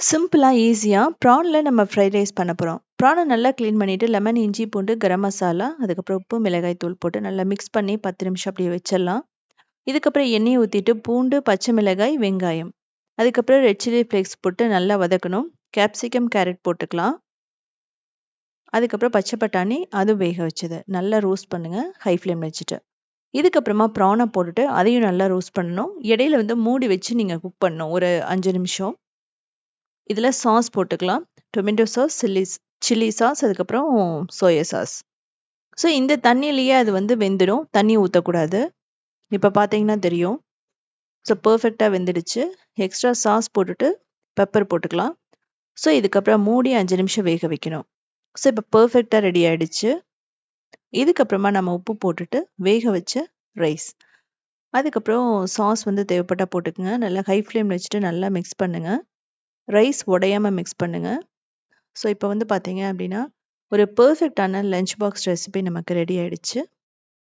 சிம்பிளாக ஈஸியாக ப்ரானில் நம்ம ஃப்ரைட் ரைஸ் பண்ண போகிறோம் ப்ரானை நல்லா க்ளீன் பண்ணிவிட்டு லெமன் இஞ்சி பூண்டு கரம் மசாலா அதுக்கப்புறம் உப்பு மிளகாய் தூள் போட்டு நல்லா மிக்ஸ் பண்ணி பத்து நிமிஷம் அப்படியே வச்சிடலாம். இதுக்கப்புறம் எண்ணெய் ஊற்றிட்டு பூண்டு பச்சை மிளகாய் வெங்காயம். அதுக்கப்புறம் ரெட் சில்லி ஃப்ளேக்ஸ் போட்டு நல்லா வதக்கணும். கேப்சிகம் கேரட் போட்டுக்கலாம். அதுக்கப்புறம் பச்சை பட்டாணி அதுவும் வேக வச்சது. நல்லா ரோஸ்ட் பண்ணுங்கள் ஹை ஃப்ளேம் வச்சுட்டு. இதுக்கப்புறமா ப்ரானை போட்டுட்டு அதையும் நல்லா ரோஸ்ட் பண்ணணும். இடையில வந்து மூடி வச்சு நீங்கள் குக் பண்ணணும். ஒரு அஞ்சு நிமிஷம். இதில் சாஸ் போட்டுக்கலாம். Tomato sauce chilli chilli sauce அதுக்கப்புறம் சோயா சாஸ் ஸோ இந்த தண்ணியிலேயே அது வந்து வெந்துடும். தண்ணி ஊற்றக்கூடாது இப்போ பார்த்தீங்கன்னா தெரியும். ஸோ பர்ஃபெக்டாக வெந்துடுச்சு. எக்ஸ்ட்ரா சாஸ் போட்டுட்டு பெப்பர் போட்டுக்கலாம். ஸோ இதுக்கப்புறம் மூடி அஞ்சு நிமிஷம் வேக வைக்கணும். ஸோ இப்போ பர்ஃபெக்டாக ரெடி ஆகிடுச்சு இதுக்கப்புறமா நம்ம உப்பு போட்டுட்டு வேக வச்ச ரைஸ் அதுக்கப்புறம் சாஸ் வந்து தேவைப்பட்டால் போட்டுக்கோங்க. நல்லா ஹை ஃப்ளேமில் வச்சுட்டு நல்லா மிக்ஸ் பண்ணுங்கள் ரைஸ் உடையாமல் மிக்ஸ் பண்ணுங்கள் ஸோ இப்போ வந்து பார்த்தீங்க அப்படின்னா ஒரு பர்ஃபெக்டான லஞ்ச் பாக்ஸ் ரெசிபி நமக்கு ரெடி ஆகிடுச்சு